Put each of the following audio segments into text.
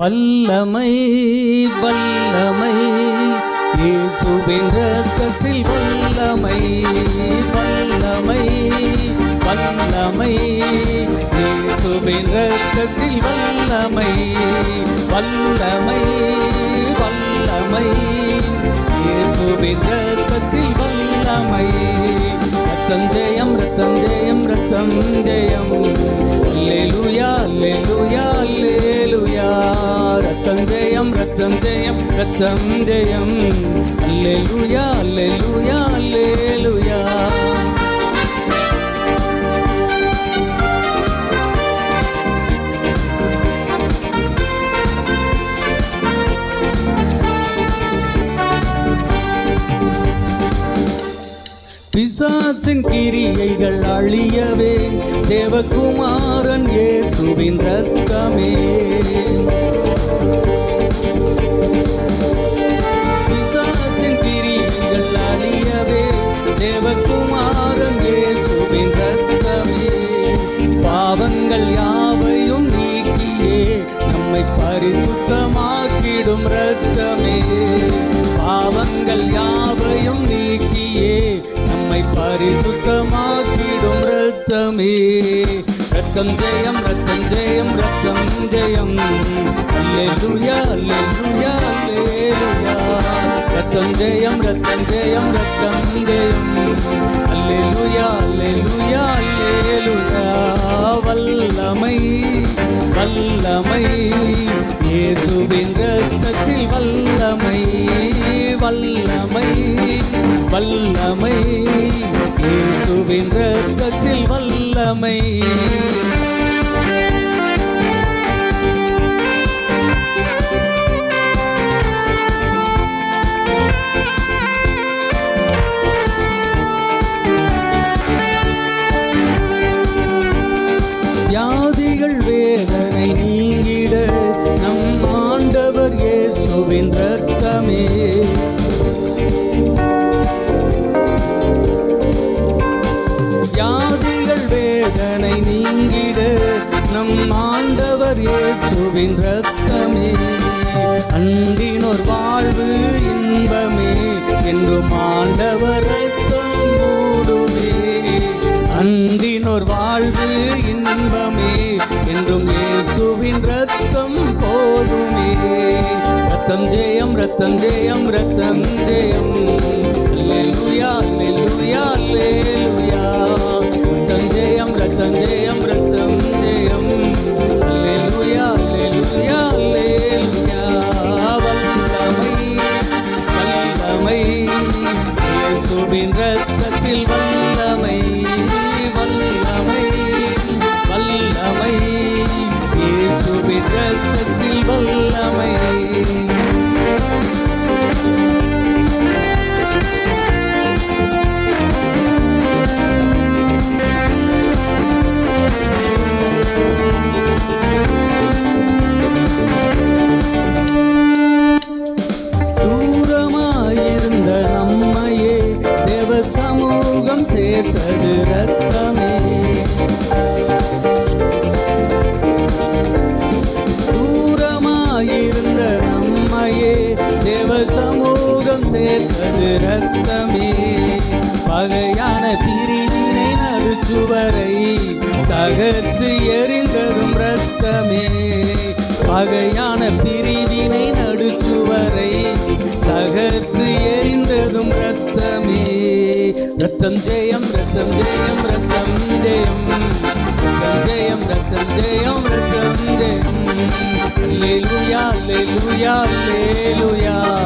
வல்லமை வல்லமை. இயேசுவின் ரத்தத்தில் வல்லமை வல்லமை வல்லமை. இயேசுவின் ரத்தத்தில் வல்லமை வல்லமை வல்லமை. இயேசுவின் ரத்தத்தில் வல்லமை. ரத்தம் ஜெயம் ரத்தம் ஜெயம் ரத்தம் ஜெயம். அல்லேலூயா அல்லேலூயா. ரத்தம் ஜெயம் ரத்தம் ஜெயம் ரத்தம் ஜெயம். அல்லேலூயா அல்லேலூயா அல்லேலூயா. பிசாசின் கிரியைகள் அழியவே தேவகுமாரன் இயேசுவின் ரத்தமே. பரிசுத்தமாக்கிடும் ரத்தமே ரத்தம் ஜெயம் ரத்தம் ஜெயம் ரத்தம் ஜெயம். அல்லேலூயா அல்லேலூயா அல்லேலூயா. ரத்தம் ஜெயம் ரத்தம் ஜெயம் ரத்தம் ஜெயம். அல்லேலூயா அல்லேலூயா அல்லேலூயா. வல்லமை வல்லமை. இயேசுவின் ரத்தத்தில் வல்லமை வல்லமை வல்லமை. இயேசுவின் ரத்தத்தில் வல்லமை. வியாதிகள் வேதனை நீங்கிட நம் ஆண்டவர் இயேசுவின் ரத்தமே. ஆண்டவர் இயேசுவின் ரத்தமே அன்பினோர் வாழ்வு இன்பமே. என்றும் ஆண்டவர் ரத்தம் மூடுமே. அன்பினோர் வாழ்வு இன்பமே. என்றும் இயேசுவின் ரத்தம் போதுமே. ரத்தம் ஜெயம் ரத்தம் ஜெயம் ரத்தம் ஜெயம். அல்லேலூயா அல்லேலூயா அல்லேலூயா. ரத்தம் ஜெயம் ரத்தம் ஜெயம். இயேசுவின் ரத்தத்தில் வல்லமை. தூரமாயிருந்த நம்மையே தேவ சமூகம் சேர்த்தது ரத்த சமூகம் சேர்த்தது ரத்தமே. பகையான பிரிவினை நடுச்சுவரை தகர்த்து எரிந்ததும் ரத்தமே. பகையான பிரிவினை நடுச்சுவரை தகர்த்து எரிந்ததும் ரத்தமே. ரத்தம் ஜெயம் ரத்தம் ஜெயம் ரத்தம் ஜெயம். ரத்தம் ஜெயம் ரத்தம் ஜெயம் ரத்தம் ஜெயம். லேலுயா லேலுயா லேலுயா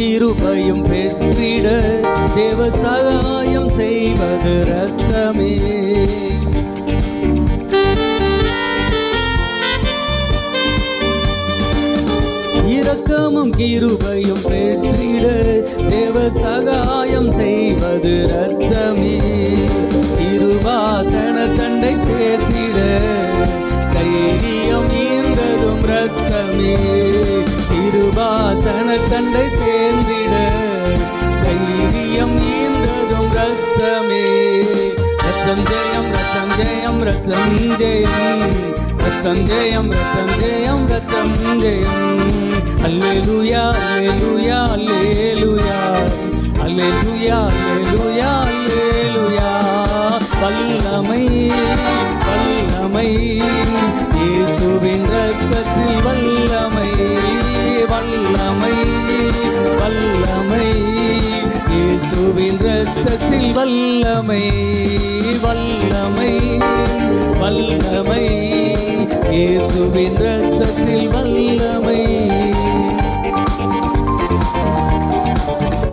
கிருபையும் பெற்றிட தேவ சகாயம் செய்வது ரத்தமே இரக்கமும் கிருபையும் பெற்றிட தேவ சகாயம் செய்வது ரத்தமே ரத்தம் ஜெயம் ரத்தம் ஜெயம் ரத்தம் ஜெயம் ரத்தம் ஜெயம். அல்லேலுயா அல்லேலுயா அல்லேலுயா. அல்லேலுயா அல்லேலுயா அல்லேலுயா. வல்லமை வல்லமை இயேசுவின் ரத்தத்தில் வல்லமை வல்லமை வல்லமை இயேசுவின் ரத்தத்தில் வல்லமை வல்லமை. வல்லமை. இயேசுவின் ரத்தத்தில் வல்லமை.